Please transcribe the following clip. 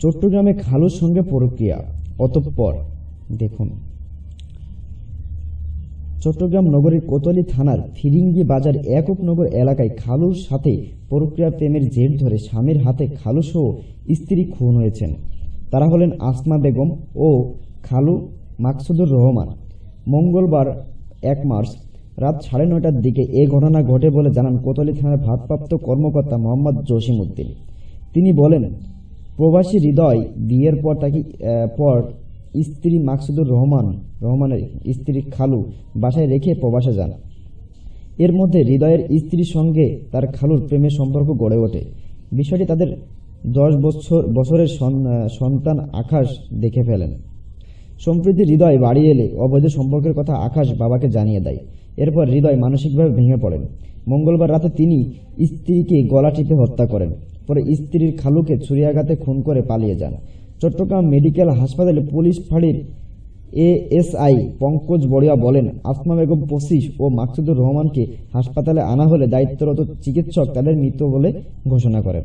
চট্টগ্রামে খালুর সঙ্গে প্রক্রিয়া। অতঃপর, দেখুন। চট্টগ্রাম নগরের কোতলি থানার ফিরিঙ্গি বাজার এককনগর এলাকায় খালুর সাথে প্রক্রিয়া প্রেমের জের ধরে স্বামীর হাতে খালু সহ স্ত্রী খুন হয়েছেন। তারা হলেন আসমা বেগম ও খালু মাকসুদুর রহমান। মঙ্গলবার এক মার্চ রাত সাড়ে নয়টার দিকে এ ঘটনা ঘটে বলে জানান কোতলি থানার ভারপ্রাপ্ত কর্মকর্তা মোহাম্মদ জসিম উদ্দিন তিনি বলেন প্রবাসী হৃদয় বিয়ের পর তাকে পর স্ত্রী মাকসুদুর রহমান, রহমানের স্ত্রী খালু বাসায় রেখে প্রবাসে যান। এর মধ্যে হৃদয়ের স্ত্রীর সঙ্গে তার খালুর প্রেমের সম্পর্ক গড়ে ওঠে। বিষয়টি তাদের দশ বছর, বছরের সন- সন্তান আকাশ দেখে ফেলেন। সম্প্রতি হৃদয় বাড়ি এলে অবৈধ সম্পর্কের কথা আকাশ বাবাকে জানিয়ে দেয়। এরপর হৃদয় মানসিকভাবে ভেঙে পড়েন। মঙ্গলবার রাতে তিনি স্ত্রীকে গলা টিপে হত্যা করেন। পরে স্ত্রীর খালুকে ছুরিয়াঘাতে খুন করে পালিয়ে যান। চট্টগ্রাম মেডিকেল হাসপাতালে পুলিশ ফাঁড়ির এএসআই পঙ্কজ বড়িয়া বলেন আসমা বেগম পঁচিশ ও মাকসুদুর রহমানকে হাসপাতালে আনা হলে দায়িত্বরত চিকিৎসক তাদের মৃত বলে ঘোষণা করেন।